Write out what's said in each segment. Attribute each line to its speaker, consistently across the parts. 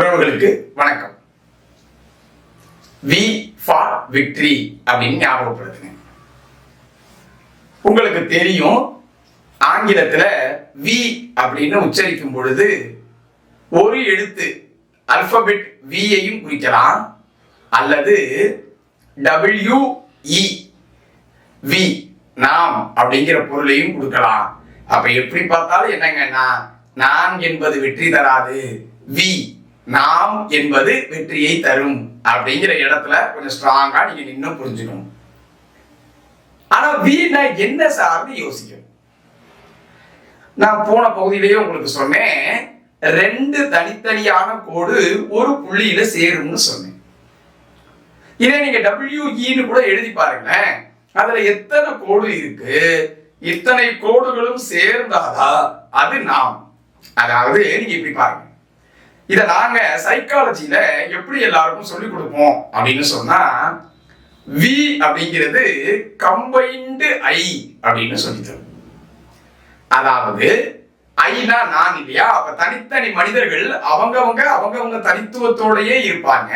Speaker 1: உறவுகளுக்கு வணக்கம். We for victory அப்படின்னு ஞாபகப்படுத்துங்க. உங்களுக்கு தெரியும் ஆங்கிலத்துல வி அப்படின்னு உச்சரிக்கும் பொழுது ஒரு எழுத்து அல்பபெட் வியையும் குறிக்கலாம் அல்லது டபிள்யூ இ வி நாம் அப்படிங்கிற பொருளையும் கொடுக்கலாம். அப்ப எப்படி பார்த்தாலும் என்னங்கன்னா நான் என்பது வெற்றி தராது. வி நாம் என்பது வெற்றியை தரும் அப்படிங்கிற இடத்துல கொஞ்சம் ஸ்ட்ராங்கா நீங்க இன்னும் புரிஞ்சுக்கணும். ஆனா வீணா என்ன சார்ந்து யோசிக்கணும். நான் போன பகுதியிலேயே உங்களுக்கு சொன்னேன் ரெண்டு தனித்தனியான கோடு ஒரு புள்ளியில சேரும்னு சொன்னேன். இதே நீங்க டபிள்யூஇன்னு e கூட எழுதி பாருங்களேன். அதுல எத்தனை கோடு இருக்கு? இத்தனை கோடுகளும் சேர்ந்தாதா அது நாம். அதாவது நீங்க இப்படி பாருங்க. இதை நாங்க சைக்காலஜியில எப்படி எல்லாருக்கும் சொல்லி கொடுப்போம் அப்படின்னு சொன்னா வி அப்படிங்கிறது கம்பைன்டு ஐ அப்படின்னு சொல்லி தரும். அதாவது ஐனா நான் இல்லையா? அப்ப தனித்தனி மனிதர்கள் அவங்கவங்க அவங்கவங்க தனித்துவத்தோடயே இருப்பாங்க.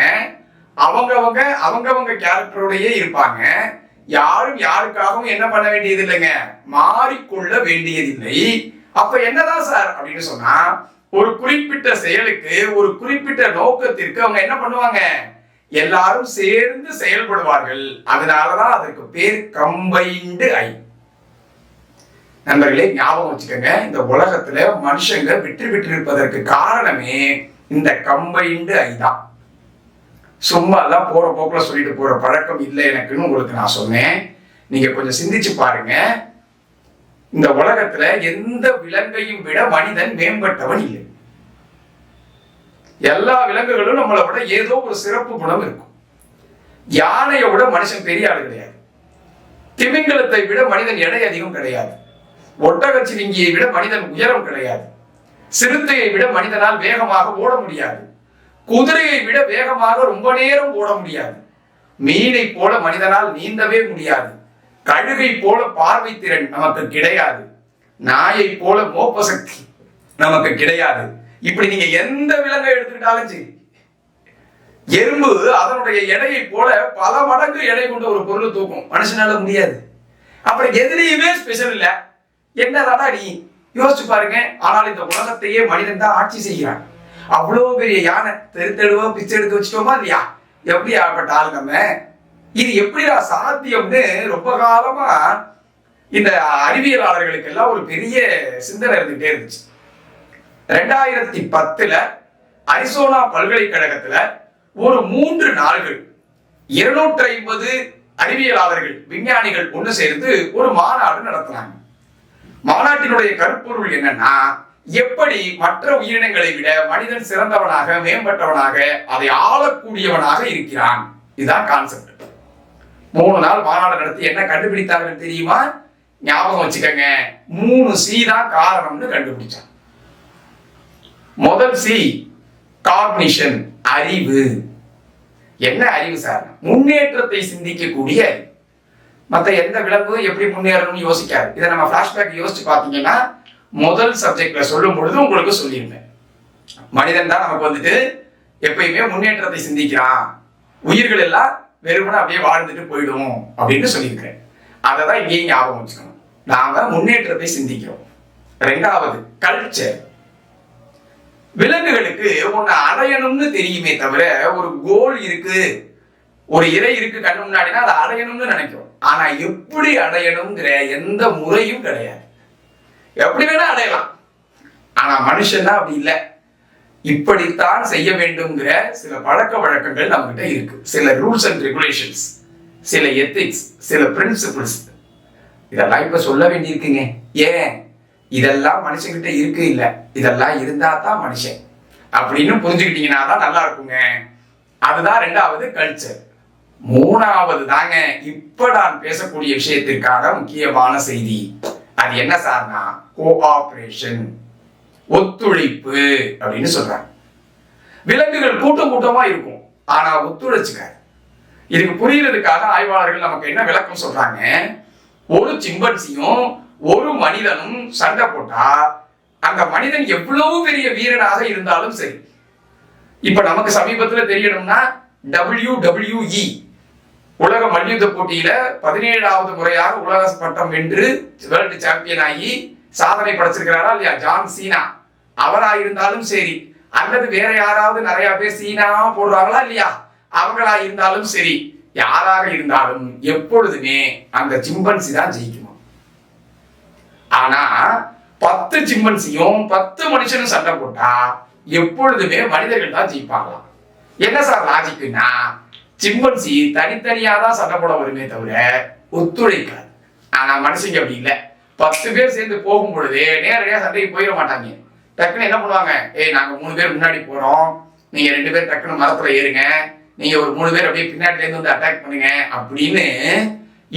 Speaker 1: அவங்கவங்க அவங்கவங்க கேரக்டரோடயே இருப்பாங்க. யாரும் யாருக்காகவும் என்ன பண்ண வேண்டியது இல்லைங்க மாறிக்கொள்ள வேண்டியதில்லை. அப்ப என்னதான் சார் அப்படின்னு சொன்னா ஒரு குறிப்பிட்ட செயலுக்கு ஒரு குறிப்பிட்ட நோக்கத்திற்கு அவங்க என்ன பண்ணுவாங்க? எல்லாரும் சேர்ந்து செயல்படுவார்கள். அதனாலதான் அதற்கு பேர் கம்பைண்டு ஐ. நண்பர்களே ஞாபகம் வச்சுக்கோங்க இந்த உலகத்துல மனுஷங்க வெற்றி பெற்றிருப்பதற்கு காரணமே இந்த கம்பைன்டு ஐ தான். சும்மா எல்லாம் போற போக்குல சொல்லிட்டு போற பழக்கம் இல்லை எனக்குன்னு உங்களுக்கு நான் சொன்னேன். நீங்க கொஞ்சம் சிந்திச்சு பாருங்க. இந்த உலகத்துல எந்த விலங்கையும் விட மனிதன் மேம்பட்டவன் இல்லை. எல்லா விலங்குகளும் நம்மளை விட ஏதோ ஒரு சிறப்பு குணம் இருக்கும். யானையை விட மனுஷன் பெரிய ஆளு கிடையாது. திமிங்கலத்தை விட மனிதன் எடை அதிகம் கிடையாது. ஒட்டகச்சிவிங்கியை விட மனிதன் உயரம் கிடையாது. சிறுத்தையை விட மனிதனால் வேகமாக ஓட முடியாது. குதிரையை விட வேகமாக ரொம்ப நேரம் ஓட முடியாது. மீனை போல மனிதனால் நீந்தவே முடியாது. கழுகை போல பார்வை திறன் நமக்கு கிடையாது. நாயை போல மோப்ப சக்தி நமக்கு கிடையாது. இப்படி நீங்க எந்த விலங்கை எடுத்துக்கிட்டாலும் சரி. எறும்பு அதனுடைய எடையை போல பல மடங்கு எடை கொண்ட ஒரு பொருள் தூக்கும். மனுஷனால முடியாது. அப்புறம் எதுலையுமே ஸ்பெஷல் இல்ல. என்னதாடா நீ? யோசிச்சு பாருங்க. ஆனால் இந்த உலகத்தையே மனிதன் தான் ஆட்சி செய்கிறான். அவ்வளோ பெரிய யானை தெரு பிச்சை எடுக்க வச்சுட்டோமா இல்லையா? எப்படி ஆகப்பட்ட ஆள் நம்ம? இது எப்படிடா சாத்தியம்னு ரொம்ப காலமா இந்த அறிவியலாளர்களுக்கு எல்லாம் ஒரு பெரிய சிந்தனை இருந்துகிட்டே இருந்துச்சு. ரெண்டாயிரத்தி பத்துல அரிசோனா பல்கலைக்கழகத்துல ஒரு மூன்று நாள்கள் இருநூற்றி ஐம்பது அறிவியலாளர்கள் விஞ்ஞானிகள் ஒன்று சேர்ந்து ஒரு மாநாடு நடத்துறாங்க மாநாட்டினுடைய கருப்பொருள் என்னன்னா எப்படி மற்ற உயிரினங்களை விட மனிதன் சிறந்தவனாக மேம்பட்டவனாக அதை ஆளக்கூடியவனாக இருக்கிறான். இதுதான் கான்செப்ட் மூணு நாள் மாநாடு நடத்தி என்ன கண்டுபிடித்தார்கள் தெரியுமா? ஞாபகம் வச்சுக்கோங்க. மூணு சி தான் காரணம்னு கண்டுபிடிச்சாங்க. முதல் சி காக்னிஷன் அறிவு. என்ன அறிவு சார் முன்னேற்றத்தை சிந்திக்கக்கூடிய அறிவு. மற்ற எந்த விலங்கும் எப்படி முன்னேறணும்னு யோசிக்காது. இதை நம்ம ஃபிளாஷ்பேக் யோசிச்சு பார்த்தீங்கன்னா முதல் சப்ஜெக்ட்ல சொல்லும் பொழுது உங்களுக்கு சொல்லியிருந்தேன் மனிதன் தான் நமக்கு வந்துட்டு எப்பயுமே முன்னேற்றத்தை சிந்திக்கிறான். உயிர்கள் எல்லாம் வெறுமனை அப்படியே வாழ்ந்துட்டு போயிடுவோம் அப்படின்னு சொல்லியிருக்கிறேன். அதை தான் இங்கேயும் ஞாபகம் வச்சுக்கணும். நாம முன்னேற்றத்தை சிந்திக்கிறோம். ரெண்டாவது கல்ச்சர் விலங்குகளுக்கு ஒன்று அடையணும்னு தெரியுமே தவிர ஒரு கோல் இருக்கு ஒரு இறை இருக்கு கண்ணு முன்னாடினா அதை அடையணும்னு நினைக்கிறோம். ஆனா எப்படி அடையணுங்கிற எந்த முறையும் கிடையாது. எப்படி வேணா அடையலாம். ஆனா மனுஷன்னா அப்படி இல்லை. இப்படித்தான் செய்ய வேண்டும்ங்கிற சில பழக்க வழக்கங்கள் நம்மகிட்ட இருக்கு. சில ரூல்ஸ் அண்ட் ரெகுலேஷன்ஸ் சில எத்திக்ஸ் சில பிரின்சிபிள்ஸ் இதெல்லாம் இப்ப சொல்ல வேண்டியிருக்குங்க. ஏன்? இதெல்லாம் மனுஷங்கிட்ட இருக்கு இல்ல. இதெல்லாம் இருந்தா தான் மனுஷன். அப்படின்னு புரிஞ்சுக்கிட்டீங்கன்னா தான் நல்லா இருக்குங்க. அதுதான் ரெண்டாவது கல்ச்சர் மூணாவது தாங்க இப்ப நான் பேசக்கூடிய விஷயத்திற்கான முக்கியமான செய்தி. அது என்ன சார்னா கோஆபரேஷன் ஒத்துழைப்பு அப்படின்னு சொல்றாங்க. விலங்குகள் கூட்டம் கூட்டமா இருக்கும். ஆனா ஒத்துழைச்சுக்காது. இதுக்கு புரியறதுக்காக ஆய்வாளர்கள் நமக்கு என்ன விளக்கம் சொல்றாங்க? ஒரு சிம்பன்சியும் ஒரு மனிதனும் சண்டை போட்டா அந்த மனிதன் எவ்வளவு பெரிய வீரனாக இருந்தாலும் சரி. இப்ப நமக்கு சமீபத்துல தெரியணும்னா டபிள்யூ டபிள்யூஇ உலக மல்யுத்த போட்டியில பதினேழாவது முறையாக உலக பட்டம் வென்று வேர்ல்டு சாம்பியன் ஆகி சாதனை படைச்சிருக்கிறாரா இல்லையா? John Cena. அவரா இருந்தாலும் சரி. அல்லது வேற யாராவது நிறைய பேர் சீனா போடுறாங்களா இல்லையா? அவங்களா இருந்தாலும் சரி. யாராக இருந்தாலும் எப்பொழுதுமே அந்த சிம்பன்சி தான் ஜெயிக்குமா? ஆனா பத்து சிம்பன்சியும் பத்து மனுஷனும் சண்டை போட்டா எப்பொழுதுமே மனிதர்கள் தான் ஜெயிப்பாங்களாம் என்ன சார் லாஜிக்குன்னா சிம்பன்சி தனித்தனியா தான் சண்டை போட வருமே தவிர ஒத்துழைக்காது. ஆனா மனுஷங்க அப்படி இல்லை. பத்து பேர் சேர்ந்து போகும் பொழுது நேரடியாக சண்டைக்கு போயிட மாட்டாங்க. டக்குன்னு என்ன பண்ணுவாங்க? ஏய் நாங்கள் மூணு பேர் முன்னாடி போகிறோம் நீங்கள் ரெண்டு பேர் டக்குன்னு மரத்தில் ஏறுங்க. நீங்கள் ஒரு மூணு பேர் அப்படியே பின்னாடிலேருந்து வந்து அட்டாக் பண்ணுங்க. அப்படின்னு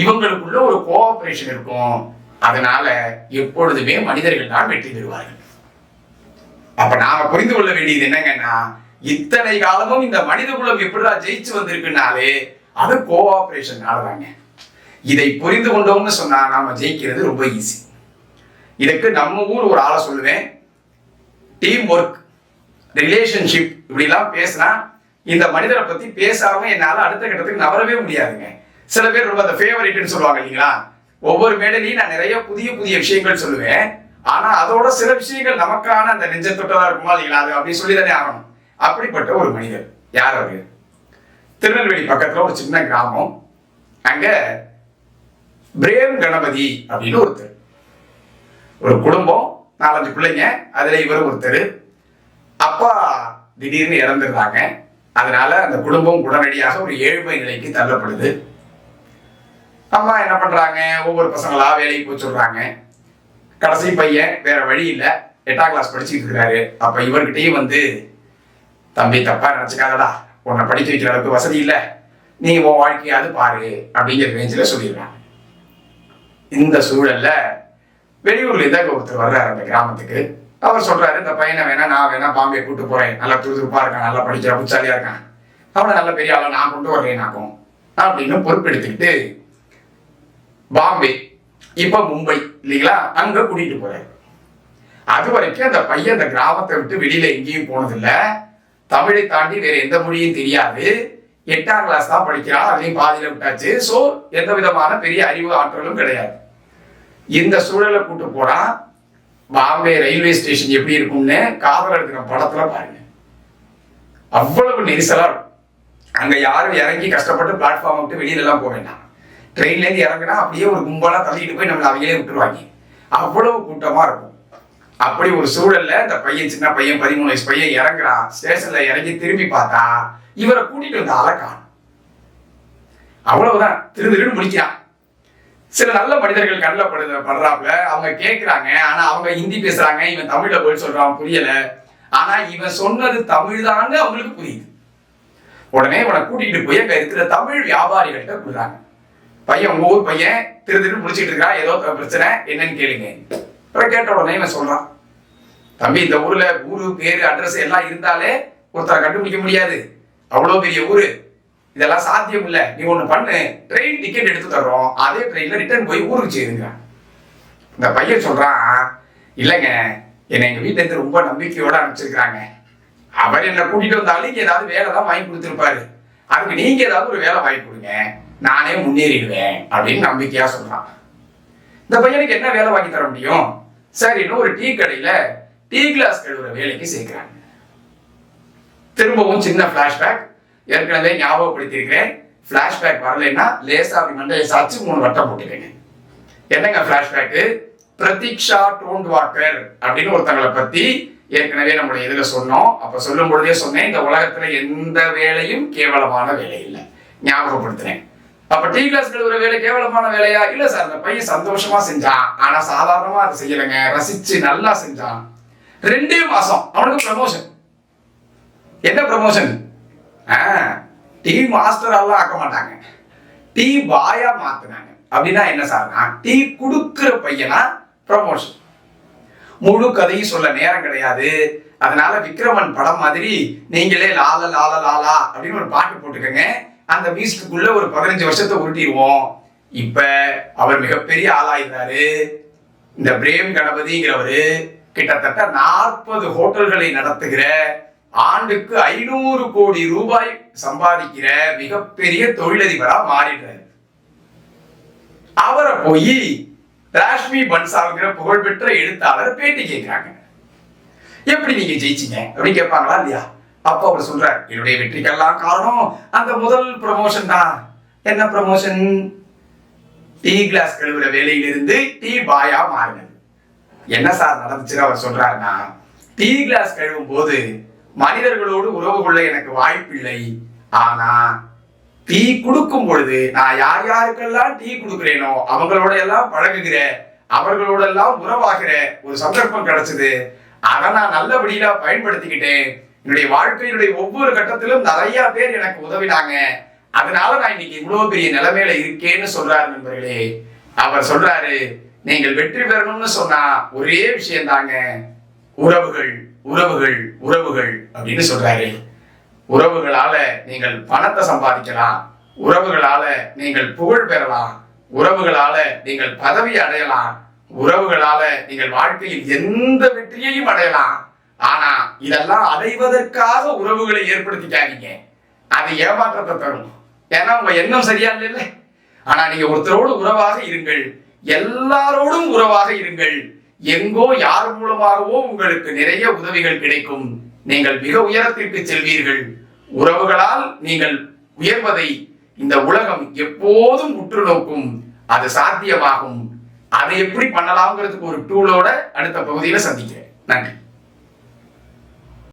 Speaker 1: இவங்களுக்குள்ள ஒரு கோஆபரேஷன் இருக்கும். அதனால எப்பொழுதுமே மனிதர்கள் தான் வெற்றி பெறுவார்கள். அப்ப நாம புரிந்து கொள்ள வேண்டியது என்னங்கன்னா இத்தனை காலமும் இந்த மனித குலம் எப்படிதான் ஜெயிச்சு வந்திருக்குனாலே அது கோஆபரேஷன் தாங்க இதை புரிந்து கொண்டோம்னு சொன்னா நாம ஜெயிக்கிறது ரொம்ப ஈஸி இதுக்கு நம்ம ஊர் ஒரு ஆளை சொல்லுவேன். டீம் ஒர்க் ரிலேஷன்ஷிப் இப்படிலாம் பேசினா இந்த மனிதரை பத்தி பேசாம என்னால அடுத்த கட்டத்துக்கு நவரவே முடியாதுங்க. சில பேர் ரொம்ப அந்த ஃபேவரேட்னு சொல்லுவாங்க இல்லைங்களா? ஒவ்வொரு மேடையிலையும் நான் நிறைய புதிய புதிய விஷயங்கள் சொல்லுவேன். ஆனா அதோட சில விஷயங்கள் நமக்கான அந்த நெஞ்ச தொட்டதா இருக்குமா இல்லைங்களா? அது அப்படி சொல்லிதானே ஆகணும். அப்படிப்பட்ட ஒரு மனிதர். யார் அவர்? திருநெல்வேலி பக்கத்துல ஒரு சின்ன கிராமம். அங்க பிரேம் கணபதி அப்படின்னு ஒருத்தர் ஒரு குடும்பம் நாலஞ்சு பிள்ளைங்க அதுல இவர் ஒருத்தர். அப்பா திடீர்னு இறந்துடுறாங்க. அதனால அந்த குடும்பம் உடனடியாக ஒரு ஏழ்மை நிலைக்கு தள்ளப்படுது. அம்மா என்ன பண்றாங்க? ஒவ்வொரு பசங்களா வேலைக்கு போய் சொல்றாங்க. கடைசி பையன் வேற வழி இல்லை. எட்டாம் கிளாஸ் படிச்சுட்டு இருக்கிறாரு. அப்ப இவர்கிட்டயும் வந்து தம்பி தப்பா நினைச்சுக்காதடா. உன்னை படிக்க வைக்கிற அளவுக்கு வசதி இல்லை. நீ உன் வாழ்க்கையாவது பாரு. அப்படிங்கிற ரேஞ்சில் சொல்லிடுறாங்க இந்த சூழல்ல வெளியூர்ல இருந்து ஒருத்தர் வர்றாரு அந்த கிராமத்துக்கு. அவர் சொல்றாரு இந்த பையனை வேணா நான் வேணா பாம்பே கூட்டு போறேன். நல்லா துருதுப்பா இருக்கான் நல்லா படிக்கிற புச்சாலியா இருக்கான். அவனை நல்ல பெரிய ஆளை நான் கொண்டு வர்றேன் நாக்கும் அப்படின்னு பொறுப்பெடுத்துக்கிட்டு பாம்பே இப்ப மும்பை இல்லைங்களா? அங்க கூட்டிட்டு போறாரு. அது வரைக்கும் அந்த பையன் அந்த கிராமத்தை விட்டு வெளியில எங்கேயும் போனதில்ல. தமிழை தாண்டி வேற எந்த மொழியும் தெரியாது. எட்டாம் கிளாஸ் தான் படிக்கிறான் அதையும் பாதியில விட்டாச்சு. ஸோ எந்த விதமான பெரிய அறிவு ஆற்றலும் கிடையாது. இந்த சூழலை கூட்டு போனா பாம்பே ரயில்வே ஸ்டேஷன் எப்படி இருக்கும்னு காதல் எடுக்கிற படத்துல பாருங்க. அவ்வளவு நெரிசலா இருக்கும். அங்க யாரும் இறங்கி கஷ்டப்பட்டு பிளாட்ஃபார்ம் விட்டு வெளியில எல்லாம் போக வேண்டாம். ட்ரெயின்லேருந்து இறங்கினா இறங்குனா அப்படியே ஒரு கும்பலா தள்ளிட்டு போய் நம்மளை அவங்களே விட்டுருவாங்க. அவ்வளவு கூட்டமா இருக்கும். அப்படி ஒரு சூழல்ல இந்த பையன் சின்ன பையன் பதிமூணு வயசு பையன் இறங்குறான். ஸ்டேஷன்ல இறங்கி திரும்பி பார்த்தா இவரை கூட்டிட்டு வந்த அரக்கான் அவ்வளவுதான். திரு திருன்னு முடிக்கிறான். சில நல்ல மனிதர்கள் கண்ணில் படுத படுறாப்புல. அவங்க கேட்குறாங்க ஆனா அவங்க ஹிந்தி பேசுறாங்க. இவன் தமிழ்ல போய் சொல்றான். புரியல. ஆனா இவன் சொன்னது தமிழ் அவங்களுக்கு புரியுது. உடனே இவனை கூட்டிட்டு போய் அங்க இருக்கிற தமிழ் வியாபாரிகள்கிட்ட கொடுறாங்க. பையன் உங்க ஊர் பையன் திரு திரு முடிச்சிட்டு இருக்கான் ஏதோ பிரச்சனை. என்னன்னு கேளுங்க. அப்புறம் கேட்ட உடனே இவன் சொல்றான். தம்பி இந்த ஊர்ல ஊரு பேரு அட்ரஸ் எல்லாம் இருந்தாலே ஒருத்தரை கண்டுபிடிக்க முடியாது. அவ்வளோ பெரிய ஊர். இதெல்லாம் சாத்தியம் இல்லை நீ ஒன்று பண்ணு. ட்ரெயின் டிக்கெட் எடுத்து தர்றோம். அதே ட்ரெயினில் ரிட்டர்ன் போய் ஊருக்கு சேருங்க. இந்த பையன் சொல்கிறான் இல்லைங்க என்னை எங்கள் வீட்டில் இருந்து ரொம்ப நம்பிக்கையோட அனுப்பிச்சிருக்கிறாங்க. அவர் என்ன கூட்டிகிட்டு வந்தாலும் இங்க ஏதாவது வேலை தான் வாங்கி கொடுத்துருப்பாரு. அதுக்கு நீங்கள் ஏதாவது ஒரு வேலை வாங்கி கொடுங்க. நானே முன்னேறிடுவேன். அப்படின்னு நம்பிக்கையாக சொல்கிறான் இந்த பையனுக்கு என்ன வேலை வாங்கி தர முடியும்? சரி இன்னும் ஒரு டீ கடையில் டீ கிளாஸ் கழுவுற வேலைக்கு சேர்க்குறாங்க. திரும்பவும் சின்ன ஃப்ளாஷ்பேக் ஏற்கனவே ஞாபகப்படுத்தியிருக்கிறேன். ஃப்ளாஷ்பேக் வரலைன்னா லேசா அப்படி மண்டையை சாச்சு மூணு வட்டம் போட்டுக்கங்க. என்னங்க பிளாஷ்பேக்கு பிரதீக்ஷா டோண்ட் வாக்கர் அப்படின்னு ஒருத்தங்களை பத்தி ஏற்கனவே நம்மளுடைய இதுல சொன்னோம். அப்ப சொல்லும் பொழுதே சொன்னேன் இந்த உலகத்துல எந்த வேலையும் கேவலமான வேலை இல்லை. ஞாபகப்படுத்துறேன். அப்ப டீ கிளாஸ் கழுவுற வேலை கேவலமான வேலையா? இல்ல சார் அந்த பையன் சந்தோஷமா செஞ்சான். ஆனா சாதாரணமா அதை செய்யலைங்க. ரசிச்சு நல்லா செஞ்சான். ரெண்டே மாசம் அவனுக்கு ப்ரமோஷன் என்ன ப்ரமோஷன் டீ மாஸ்டரெல்லாம் ஆக்க மாட்டாங்க. டீ பாயா மாத்துனாங்க. அப்படின்னா என்ன சார்னா டீ கொடுக்குற பையனா ப்ரமோஷன் முழு கதையும் சொல்ல நேரம் கிடையாது. அதனால விக்ரமன் படம் மாதிரி நீங்களே லால லால லாலா அப்படின்னு ஒரு பாட்டு போட்டுக்கோங்க. அந்த மியூசிக்குள்ள ஒரு பதினஞ்சு வருஷத்தை உருட்டிடுவோம். இப்ப அவர் மிகப்பெரிய ஆளாயிருந்தாரு இந்த பிரேம் கணபதிங்கிறவரு கிட்டத்தட்ட நாற்பது ஹோட்டல்களை நடத்துகிற ஆண்டுக்கு ஐநூறு கோடி ரூபாய் சம்பாதிக்கிற மிகப்பெரிய தொழிலதிபரா மாறிடுறாரு. அவரை போய் ராஷ்மி பன்சால்ங்கிற புகழ்பெற்ற எழுத்தாளர் பேட்டி கேட்கிறாங்க. எப்படி நீங்க ஜெயிச்சீங்க? அப்படின்னு கேட்பாங்களா இல்லையா? அப்ப அவர் சொல்றார் என்னுடைய வெற்றிக்கெல்லாம் காரணம் அந்த முதல் ப்ரமோஷன் தான். என்ன ப்ரமோஷன் டீ கிளாஸ் கழுவுற வேலையிலிருந்து டீ பாயா மாறினது. என்ன சார் நடந்துச்சுன்னு அவர் சொல்றாருன்னா டீ கிளாஸ் கழுவும் போது மனிதர்களோடு உறவு கொள்ள எனக்கு வாய்ப்பில்லை. ஆனா டீ கொடுக்கும் பொழுது நான் யார் யாருக்கெல்லாம் டீ கொடுக்கிறேனோ அவங்களோட எல்லாம் பழகுகிற அவர்களோட எல்லாம் உறவாகிற ஒரு சந்தர்ப்பம் கிடைச்சது. அதை நான் நல்லபடியா பயன்படுத்திக்கிட்டேன். என்னுடைய வாழ்க்கையினுடைய ஒவ்வொரு கட்டத்திலும் நிறைய பேர் எனக்கு உதவினாங்க. அதனால நான் இன்னைக்கு இவ்வளவு பெரிய நிலைமையில இருக்கேன்னு சொல்றாரு நண்பர்களே. அவர் சொல்றாரு நீங்கள் வெற்றி பெறணும்னு சொன்னா ஒரே விஷயம் தாங்க உறவுகள். உறவுகள் உறவுகள் அப்படின்னு சொல்றாரு. உறவுகளால நீங்கள் பணத்தை சம்பாதிக்கலாம். உறவுகளால நீங்கள் புகழ் பெறலாம். உறவுகளால நீங்கள் பதவி அடையலாம். உறவுகளால நீங்கள் வாழ்க்கையில் எந்த வெற்றியையும் அடையலாம். ஆனா இதெல்லாம் அடைவதற்காக உறவுகளை ஏற்படுத்திக்காதீங்க. அது ஏமாற்றத்தை தரும். ஏன்னா உங்க எண்ணம் சரியா இல்லை ஆனா நீங்க ஒருத்தரோடு உறவாக இருங்கள். எல்லாரோடும் உறவாக இருங்கள். எங்கோ யார் மூலமாகவோ உங்களுக்கு நிறைய உதவிகள் கிடைக்கும். நீங்கள் மிக உயரத்திற்கு செல்வீர்கள். உறவுகளால் நீங்கள் உயர்வதை இந்த உலகம் எப்போதும் உற்று நோக்கும். அது சாத்தியமாகும். அதை எப்படி பண்ணலாம்ங்கிறதுக்கு ஒரு டூலோட அடுத்த பகுதியில சந்திக்கிறேன். நன்றி.